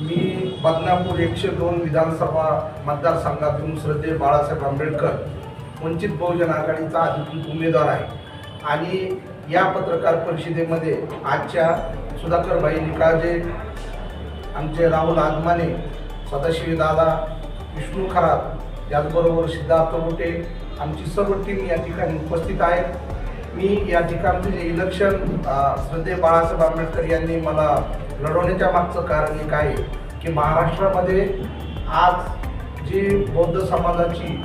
मी बदनापूर एकशे दोन विधानसभा मतदारसंघातून श्रद्धे बाळासाहेब आंबेडकर वंचित बहुजन आघाडीचा अधिकृत उमेदवार आहे. आणि या पत्रकार परिषदेमध्ये आजच्या सुधाकरबाई निकाळजे आमचे राहुल आगमाने सदाशिवदादा विष्णू खरात याचबरोबर सिद्धार्थ मोठे आमची सर्व टीम या ठिकाणी उपस्थित आहेत. मी या ठिकाणचे जे इलेक्शन श्रद्धे बाळासाहेब आंबेडकर यांनी मला लढवण्याच्या मागचं कारण एक आहे की महाराष्ट्रामध्ये आज जी बौद्ध समाजाची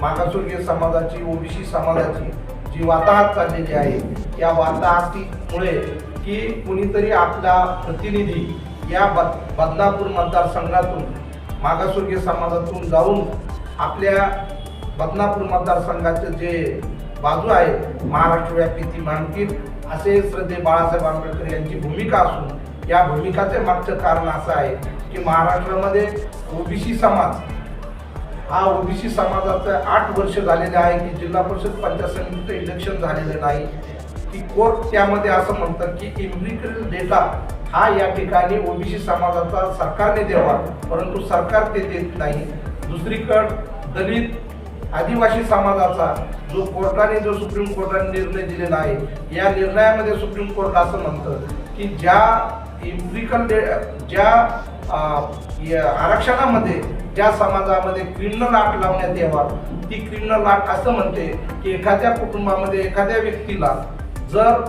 मागासवर्गीय समाजाची ओबीसी समाजाची जी वाताहत चाललेली आहे या वाताहतीमुळे की कुणीतरी आपला प्रतिनिधी या बद बदनापूर मतदारसंघातून मागासवर्गीय समाजातून जाऊन आपल्या बदनापूर मतदारसंघाचे जे बाजू आहे. महाराष्ट्रव्यापी ती मांडतील असे श्रद्धे बाळासाहेब आंबेडकर यांची भूमिका असून या भूमिकाचे मागचं कारण असं आहे की महाराष्ट्रामध्ये ओबीसी समाज हा ओबीसी समाजाचं आठ वर्ष झालेले आहे की जिल्हा परिषद पंचायत समितीचं इलेक्शन झालेलं नाही. की कोर्ट त्यामध्ये असं म्हणतात की इम्प्लिकल डेटा हा या ठिकाणी ओबीसी समाजाचा सरकारने द्यावा परंतु सरकार ते देत नाही. दुसरीकडं दलित आदिवासी समाजाचा जो कोर्टाने जो सुप्रीम कोर्टाने निर्णय दिलेला आहे या निर्णयामध्ये सुप्रीम कोर्ट असं म्हणतं की ज्या इम्प्लिकल डे ज्या या आरक्षणामध्ये ज्या समाजामध्ये क्रिमिनल आट लावण्यात यावा ती क्रिमिनल आट असं म्हणते की एखाद्या कुटुंबामध्ये एखाद्या व्यक्तीला जर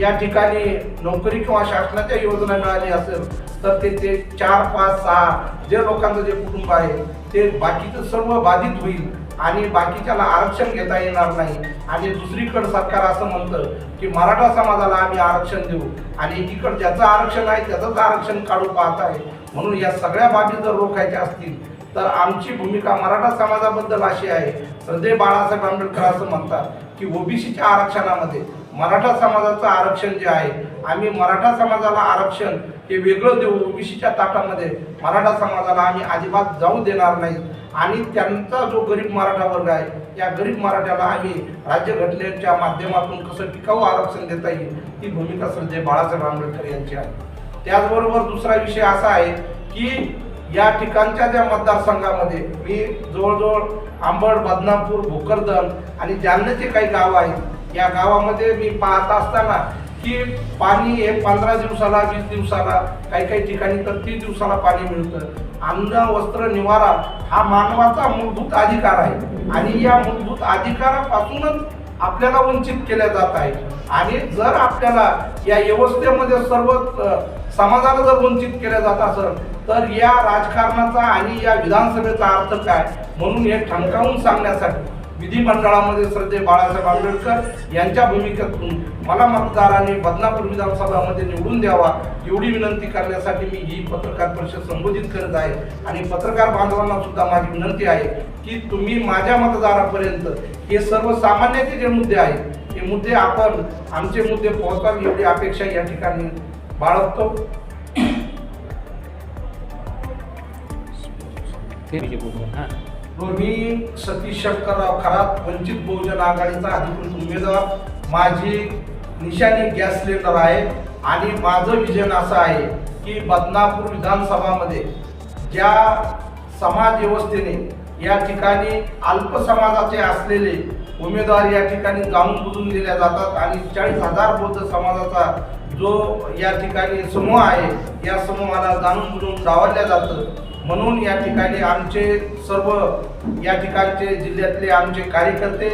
या ठिकाणी नोकरी किंवा शासनाच्या योजना मिळाली असेल तर ते ते चार पाच सहा जे लोकांचं जे कुटुंब आहे ते बाकीचं सर्व बाधित होईल. आणि बाकीच्याला आरक्षण घेता येणार नाही. आणि दुसरीकडं सरकार असं म्हणतं की मराठा समाजाला आम्ही आरक्षण देऊ. आणि एकीकडं ज्याचं आरक्षण आहे त्याचंच आरक्षण काढू पाहत आहे. म्हणून या सगळ्या बाबी जर रोखायच्या असतील तर आमची भूमिका मराठा समाजाबद्दल अशी आहे. श्रद्धे बाळासाहेब आंबेडकर असं म्हणतात की ओबीसीच्या आरक्षणामध्ये मराठा समाजाचं आरक्षण जे आहे आम्ही मराठा समाजाला आरक्षण हे वेगळं देऊ ओबीसीच्या ताटामध्ये मराठा समाजाला आम्ही अजिबात जाऊ देणार नाही. आणि त्यांचा जो गरीब मराठा वर्ग आहे या गरीब मराठ्याला आम्ही राज्यघटनेच्या माध्यमातून कसं टिकाऊ आरक्षण देता येईल ही भूमिका श्रद्धे बाळासाहेब आंबेडकर यांची आहे. त्याचबरोबर दुसरा विषय असा आहे की या ठिकाणच्या ज्या मतदारसंघामध्ये मी जवळजवळ आंबड बदनापूर भोकरदन आणि जालन्याचे काही गाव आहेत या गावामध्ये मी पाहत असताना की पाणी हे पंधरा दिवसाला वीस दिवसाला काही काही ठिकाणी तर तीस दिवसाला पाणी मिळतं. अन्न वस्त्र निवारा हा मानवाचा मूलभूत अधिकार आहे. आणि या मूलभूत अधिकारापासूनच आपल्याला वंचित केल्या जात आहे आणि जर आपल्याला या व्यवस्थेमध्ये सर्व समाजाला जर वंचित केलं जात असेल तर या राजकारणाचा आणि या विधानसभेचा अर्थ काय? म्हणून हे ठणकावून सांगण्यासाठी विधिमंडळामध्ये श्रद्धे बाळासाहेब आंबेडकर यांच्या भूमिकेतून मला मतदारांनी बदनापूर विधानसभामध्ये निवडून द्यावा एवढी विनंती करण्यासाठी मी ही पत्रकार परिषद संबोधित करत आहे. आणि पत्रकार बांधवांना सुद्धा माझी विनंती आहे की तुम्ही माझ्या मतदारापर्यंत हे सर्वसामान्याचे जे मुद्दे आहेत हे मुद्दे आपण आमचे मुद्दे पोहोचावे एवढी अपेक्षा या ठिकाणी बाळगतो. ते हां. तुम्ही सतीश शंकरराव खरात वंचित बहुजन आघाडीचा अधिकृत उमेदवार. माझी निशाणी गॅस सिलेंडर आहे आणि माझं विजन असं आहे की बदनापूर विधानसभामध्ये ज्या समाज व्यवस्थेने या ठिकाणी अल्प समाजाचे असलेले उमेदवार या ठिकाणी जाऊन बुजून दिल्या जातात आणि चाळीस हजार बौद्ध समाजाचा जो या ठिकाणी समूह आहे या समूहाला जाणून बुजून डावरल्या जातं. म्हणून या ठिकाणी आमचे सर्व या ठिकाणचे जिल्ह्यातले आमचे कार्यकर्ते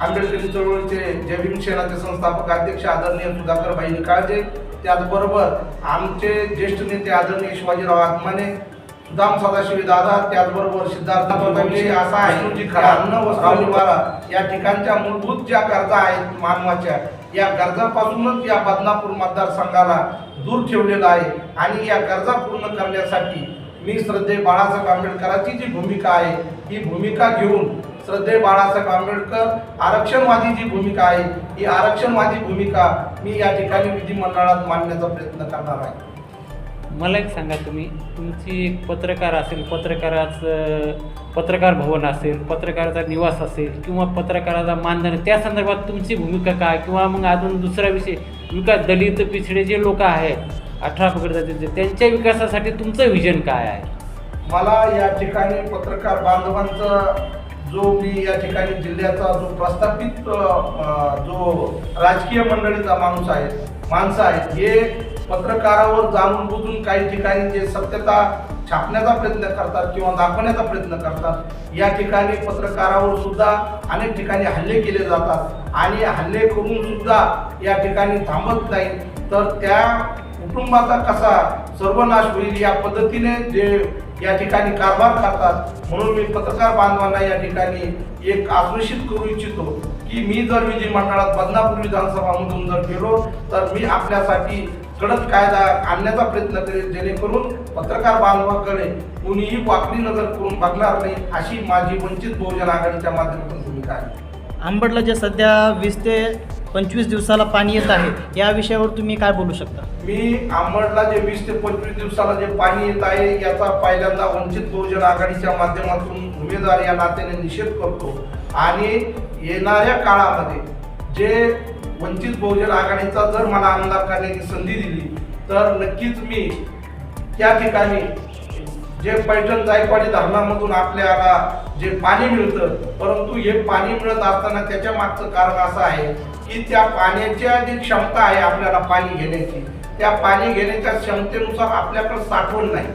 आंबेडकरी चळवळीचे जय भीम सेनाचे संस्थापक अध्यक्ष आदरणीय सुधाकरबाई निकाळजे त्याचबरोबर आमचे ज्येष्ठ नेते आदरणीय शिवाजीराव आत्माने सुदाम सदाशिव दादा त्याचबरोबर सिद्धार्थ असा आहे की खरा अन्न वस्त्र निवारा. या ठिकाणच्या मूलभूत ज्या गरजा आहेत मानवाच्या या गरजापासूनच या बदनापूर मतदारसंघाला दूर ठेवलेला आहे. आणि या गरजा पूर्ण करण्यासाठी मी श्रद्धे बाळासाहेब आंबेडकरांची जी भूमिका आहे ही भूमिका घेऊन श्रद्धे बाळासाहेब आंबेडकर आरक्षणवादी जी भूमिका आहे ही आरक्षणवादी भूमिका मी या ठिकाणी विधिमंडळात मांडण्याचा प्रयत्न करणार आहे. मला एक सांगा तुम्ही. तुमची एक पत्रकार असेल पत्रकाराचं पत्रकार भवन असेल पत्रकाराचा निवास असेल किंवा पत्रकाराचा मानधन त्या संदर्भात तुमची भूमिका काय? किंवा मग अजून दुसरा विषय विकास दलित पिछडे जे लोक आहेत अठरा पगड जातीचे त्यांच्या विकासासाठी तुमचं विजन काय आहे? मला या ठिकाणी पत्रकार बांधवांचा जो मी या ठिकाणी जिल्ह्याचा जो प्रस्थापित जो राजकीय मंडळीचा माणूस आहे माणसं आहेत हे पत्रकारावर जाणून बुजून काही ठिकाणी जे सत्यता छापण्याचा प्रयत्न करतात किंवा दाखवण्याचा प्रयत्न करतात या ठिकाणी पत्रकारावर सुद्धा अनेक ठिकाणी हल्ले केले जातात. आणि हल्ले करून सुद्धा या ठिकाणी थांबत नाही तर त्या कुटुंबाचा कसा सर्वनाश होईल या पद्धतीने जे या ठिकाणी कारभार करतात म्हणून मी पत्रकार बांधवांना या ठिकाणी एक आश्वासित करू इच्छितो की मी जर विधिमंडळात बदनापूर विधानसभामधून जर गेलो तर मी आपल्यासाठी कडक कायदा आणण्याचा प्रयत्न करेल जेणेकरून पत्रकार बांधवाकडे कोणीही वाकडी नजर करून बघणार नाही अशी माझी वंचित बहुजन आघाडीच्या माध्यमातून भूमिका आहे. आंबडला जे सध्या वीस ते पंचवीस दिवसाला पाणी येत आहे या विषयावर तुम्ही काय बोलू शकता? मी आंबडला जे वीस ते पंचवीस दिवसाला जे पाणी येत आहे याचा पहिल्यांदा वंचित बहुजन आघाडीच्या माध्यमातून उमेदवार या नात्याने निषेध करतो. आणि येणाऱ्या काळामध्ये जे वंचित बहुजन आघाडीचा जर मला आमदार करण्याची संधी दिली तर नक्कीच मी त्या ठिकाणी जे पैठण जायकवाडी धरणामधून आपल्याला जे पाणी मिळतं परंतु हे पाणी मिळत असताना त्याच्या मागचं कारण असं आहे की त्या पाण्याच्या जी क्षमता आहे आपल्याला पाणी घेण्याची. त्या पाणी घेण्याच्या क्षमतेनुसार आपल्याकडे साठवण नाही.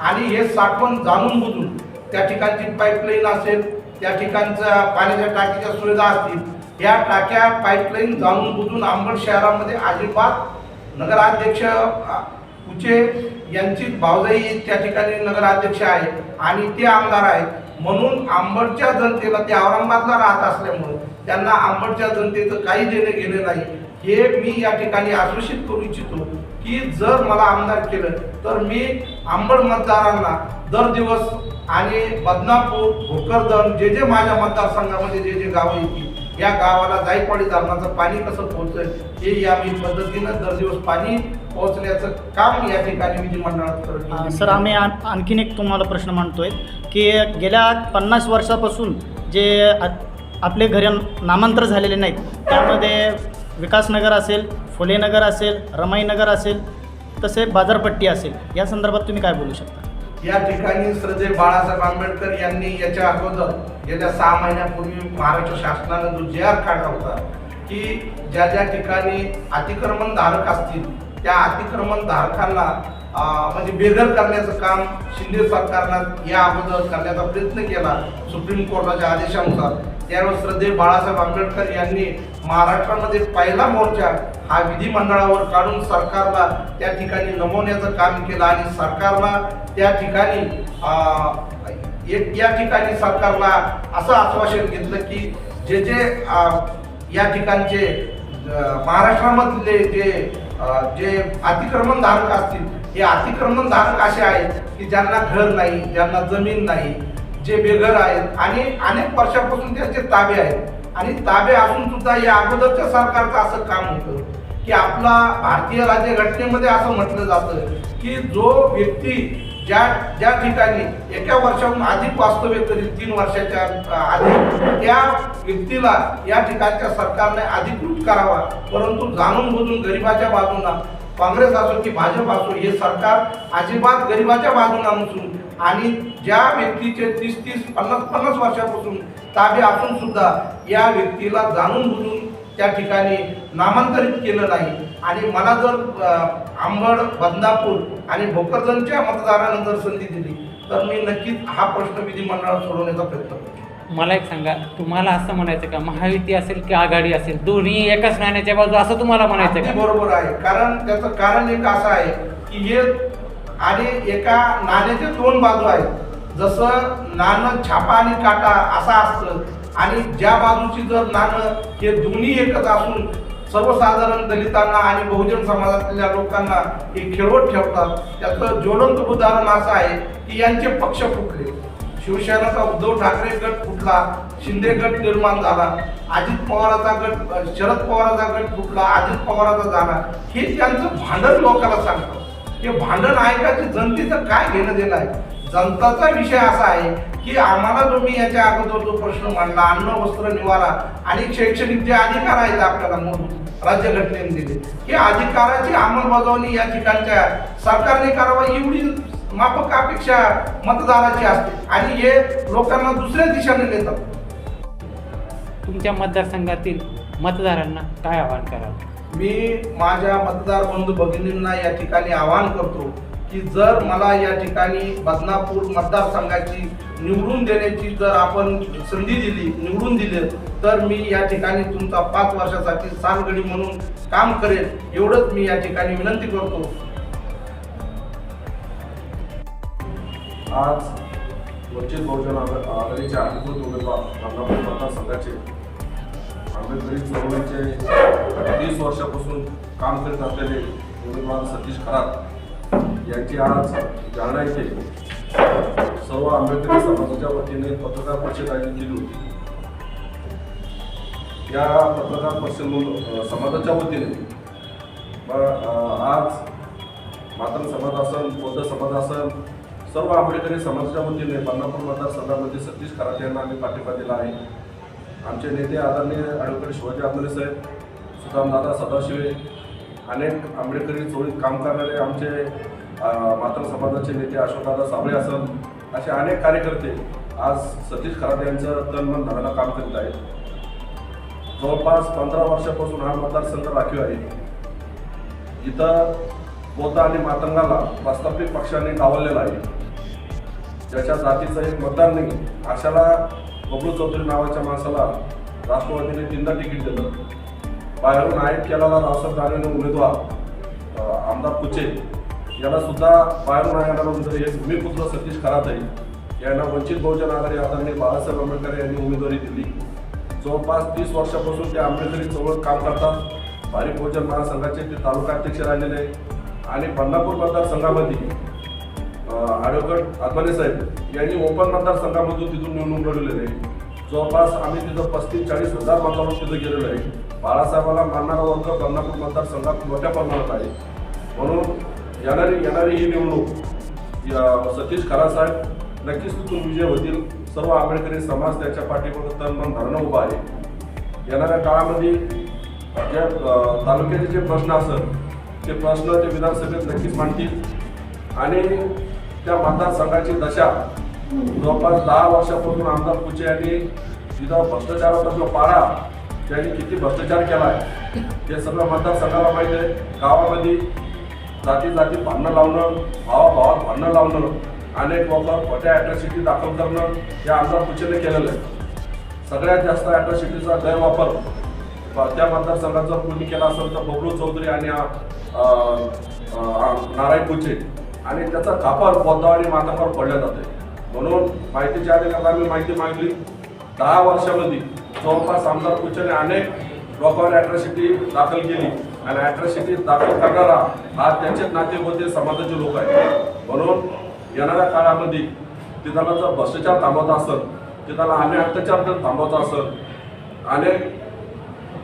आणि हे साठवण जाणून बुजून त्या ठिकाणची पाईपलाईन असेल त्या ठिकाणच्या पाण्याच्या टाकीच्या सुविधा असतील या टाक्या पाईपलाईन जाणून बुजून अंबड शहरामध्ये अजिबात नगराध्यक्ष उचे कुचे यांची भावजाई त्या ठिकाणी नगराध्यक्ष आहे आणि ते आमदार आहेत. म्हणून आंबडच्या जनतेला ते औरंगाबादला राहत असल्यामुळे त्यांना आंबडच्या जनतेचं काही देणं घेणं नाही. हे मी या ठिकाणी आश्वासित करू इच्छितो की जर मला आमदार केलं तर मी आंबड मतदारांना दर दिवस आणि बदनापूर भोकरदन जे जे माझ्या मतदारसंघामध्ये जे जे गावं येतील या गावाला जायकवाडी धरणाचं पाणी कसं पोहोचेल हे या पद्धतीनं दर दिवस पाणी पोहोचल्याचं काम या ठिकाणी विधिमंडळात सर आम्ही आणखीन एक तुम्हाला प्रश्न मांडतोय की गेल्या पन्नास वर्षापासून जे आपले घरे नामांतर झालेले नाहीत त्यामध्ये विकासनगर असेल फुलेनगर असेल रमाईनगर असेल तसे बाजारपट्टी असेल या संदर्भात तुम्ही काय बोलू शकता? या ठिकाणी श्रद्धे बाळासाहेब आंबेडकर यांनी याच्या अगोदर गेल्या सहा महिन्यापूर्वी महाराष्ट्र शासनानं जो जे आर काढला होता की ज्या ज्या ठिकाणी अतिक्रमण धारक असतील त्या अतिक्रमण धारकांना म्हणजे बेघर करण्याचं काम शिंदे सरकारनं या अगोदर करण्याचा प्रयत्न केला सुप्रीम कोर्टाच्या आदेशानुसार. त्यावेळेस श्रद्धे बाळासाहेब आंबेडकर यांनी महाराष्ट्रामध्ये पहिला मोर्चा हा विधिमंडळावर काढून सरकारला त्या ठिकाणी नमवण्याचं काम केलं आणि सरकारला त्या ठिकाणी एक या ठिकाणी सरकारला असं आश्वासन घेतलं की जे जे या ठिकाणचे महाराष्ट्रामधले जे जे अतिक्रमण धारक असतील हे अतिक्रमण धारक असे आहेत की ज्यांना घर नाही ज्यांना जमीन नाही जे बेघर आहेत आणि अनेक वर्षापासून त्यांचे ताबे आहेत. आणि ताबे असून सुद्धा या अगोदरच्या सरकारचं असं काम होतं. की आपला भारतीय राज्यघटनेमध्ये असं म्हटलं जातं की जो व्यक्ती ज्या ज्या ठिकाणी एका वर्षाहून अधिक वास्तव्य करील तीन वर्षाच्या अ, आधी त्या व्यक्तीला या ठिकाणच्या सरकारने अधिकृत करावा. परंतु जाणून बुजून गरिबाच्या बाजूला काँग्रेस असो की भाजप असो हे सरकार अजिबात गरिबाच्या बाजूला नसून आणि ज्या व्यक्तीचे तीस तीस पन्नास पन्नास वर्षापासून ताबे असून सुद्धा या व्यक्तीला जाणून बुजून त्या ठिकाणी नामांतरित केलं नाही. आणि मला जर आंबड बदनापूर आणि भोकरदनच्या मतदारांना जर संधी दिली तर मी नक्कीच हा प्रश्न विधिमंडळात सोडवण्याचा प्रयत्न करेन मला एक सांगा तुम्हाला असं म्हणायचं का? महायुती असेल की आघाडी असेल दोन्ही एकाच नाण्याच्या बाजू असं तुम्हाला म्हणायचं का? बरोबर आहे. कारण त्याचं कारण एक असं आहे की हे आणि एका नाण्याचे दोन बाजू आहेत. जसं नाणं छापा आणि काटा असा असतं आणि ज्या बाजूची जर नाणं हे दोन्ही एकच असून सर्वसाधारण दलितांना आणि बहुजन समाजातल्या लोकांना हे खेळवत ठेवतात त्याचं ज्वलंत उदाहरण असं आहे की यांचे पक्ष फुटले. शिवसेनेचा उद्धव ठाकरे गट फुटला शिंदे गट निर्माण झाला अजित पवाराचा गट शरद पवाराचा गट फुटला अजित पवाराचा झाला. हे त्यांचं भांडण लोकांना सांगतं हे भांडण आहे का जनतेचं काय घेणं देणं आहे? जनताचा विषय असा आहे की आम्हाला जो मी याच्या अगोदर जो प्रश्न मांडला अन्न वस्त्र निवारा आणि शैक्षणिक जे अधिकार आहेत आपल्याला मूलभूत राज्यघटनेने दिले की अधिकाराची अंमलबजावणी या ठिकाणच्या सरकारने करावा एवढी माफक अपेक्षा मतदाराची असते आणि हे लोकांना दुसऱ्या दिशेने नेतात. तुमच्या मतदारसंघातील मतदारांना काय आवाहन कराल? मी माझ्या मतदार बंधू भगिनींना या ठिकाणी आवाहन करतो की जर मला या ठिकाणी बदनापूर मतदारसंघाची निवडून देण्याची जर आपण संधी दिली निवडून दिली तर मी या ठिकाणी तुमचा पाच वर्षासाठी सालगडी म्हणून काम करेल एवढंच मी या ठिकाणी विनंती करतो. आज वंचित बहुजन आघाडीचे अधिकृत उमेदवार बदनापूर मतदारसंघाचे आंबेडकरी चळवळीचे तीस वर्षापासून काम करीत असलेले उमेदवार सतीश खरात यांची आज जालना येथे सर्व आंबेडकरी समाजाच्या वतीने पत्रकार परिषद आयोजित केली होती. या पत्रकार परिषद समाजाच्या वतीने आज मातंग समाज असन बौद्ध समाज असन सर्व आंबेडकरी समाजाच्या वतीने बदनापूर मतदारसंघामध्ये सतीश खराटे यांना आम्ही पाठिंबा दिला आहे. आमचे नेते आदरणीय ॲडव्होकेट शिवाजी आंबेडकर साहेब सुदामदादा सदाशिवे अनेक आंबेडकरी चोळीत काम करणारे आमचे मात्र समाजाचे नेते अशोकदादा साबळे असल असे अनेक कार्यकर्ते आज सतीश खराटे यांचं तनमन धनाला काम करीत आहेत. जवळपास पंधरा वर्षापासून हा मतदारसंघ राखीव आहे. इथं पोता आणि मातंगाला प्रस्थापित पक्षाने डावललेला आहे. ज्याच्या जातीचं एक मतदार नाही अशाला बबलू चौधरी नावाच्या माणसाला राष्ट्रवादीने तीनदा तिकीट दिलं. बाहेरून आयोग केलेला रावसाहेब दानवेने उमेदवार आमदार कुचे. याला सुद्धा बाहेरून आयोगाला एक हे भूमिपुत्र सतीश खराताई आहे यांना वंचित बहुजन आघाडी आदरणीय बाळासाहेब आंबेडकर यांनी उमेदवारी दिली. जवळपास तीस वर्षापासून ते आंबेडकरी चळवळ काम करतात. भारी बहुजन महासंघाचे ते तालुका अध्यक्ष राहिलेले आहे आणि बंडापूर मतदारसंघामध्ये ॲडव्होकेट आत्माने साहेब यांनी ओपन मतदारसंघामधून तिथून निवडणूक लढवलेले आहे जवळपास आम्ही तिथं पस्तीस चाळीस हजार मतावर तिथं गेलेलो आहे. बाळासाहेबाला मानणारा वर्ग बंडापूर मतदारसंघात मोठ्या प्रमाणात आहे. म्हणून येणारी येणारी ही निवडणूक सतीश खरासाहेब नक्कीच तिथून विजय होतील. सर्व आंबेडकरी समाज त्याच्या पाठीमागे तन धरणं उभा आहे. येणाऱ्या काळामध्ये ज्या तालुक्याचे जे प्रश्न असत ते प्रश्न ते विधानसभेत नक्कीच मांडतील. आणि त्या मतदारसंघाची दशा जवळपास दहा वर्षापासून आमदार पुचे यांनी जिथं भ्रष्टाचाराचा जो पाडा त्यांनी किती भ्रष्टाचार केला आहे हे सगळं मतदारसंघाला माहीत आहे. गावामध्ये जाती जाती भांडणं लावणं भावाभावात भांडणं लावणं अनेक लोक खोट्या ॲट्रॉसिटी दाखल करणं हे आमदार पुचेने केलेलं आहे. सगळ्यात जास्त ॲट्रॉसिटीचा गैरवापर त्या मतदारसंघात जर कोणी केला असेल तर बबलू चौधरी आणि नारायण पुचे आणि त्याचा खापर बौद्ध आणि मातावर पडल्या जाते. म्हणून माहितीच्या अधिकारात आम्ही माहिती मागली. दहा वर्षामध्ये जवळपास आमदार कुचेने अनेक लोकांवर ॲट्रॉसिटी दाखल केली. आणि अॅट्रॉसिटी दाखल करणारा हा त्यांचेच नाते होते समाजाचे लोक आहेत. म्हणून येणाऱ्या काळामध्ये तिथला जर भ्रष्टाचार थांबवता असेल तिथला आम्ही अत्याचार जर थांबवता असेल अनेक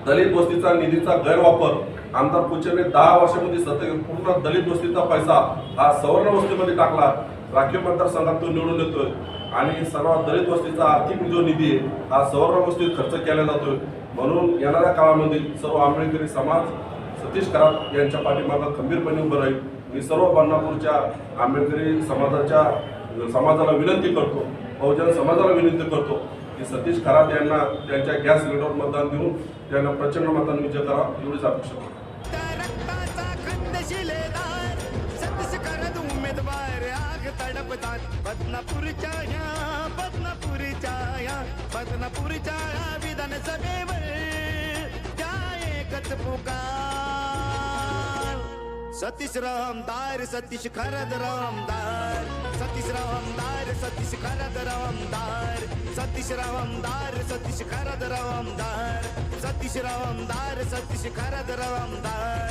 दलित वस्तीचा निधीचा गैरवापर आमदार पुचेने दहा वर्षामध्ये सतत पूर्ण दलित वस्तीचा पैसा हा सवर्ण वस्तीमध्ये टाकला. राखीव मतदारसंघात तो निवडून येतोय. आणि सर्व दलित वस्तीचा आर्थिक जो निधी आहे हा सवर्ण वस्तीत खर्च केला जातोय. म्हणून येणाऱ्या काळामध्ये सर्व आंबेडकरी समाज सतीश खरात यांच्या पाठीमागं खंबीरपणे उभं राहील. मी सर्व बदनापूरच्या आंबेडकरी समाजाच्या समाजाला विनंती करतो बहुजन समाजाला विनंती करतो की सतीश खरात यांना त्यांच्या गॅस सिलेंडरवर मतदान देऊन त्यांना प्रचंड मतांनी विजय करा एवढीच अपेक्षा करतो. बदनापूरच्या ह्या बदनापूरच्या ह्या बदनापूरच्या ह्या विधानसभेवर त्या एकच पुकार. सतीश रामदार सतीश खरद रामदार सतीश रामदार सतीश खरद रामदार सतीश रामदार सतीश खरद रामदार सतीश रामदार सतीश खरद रामदार।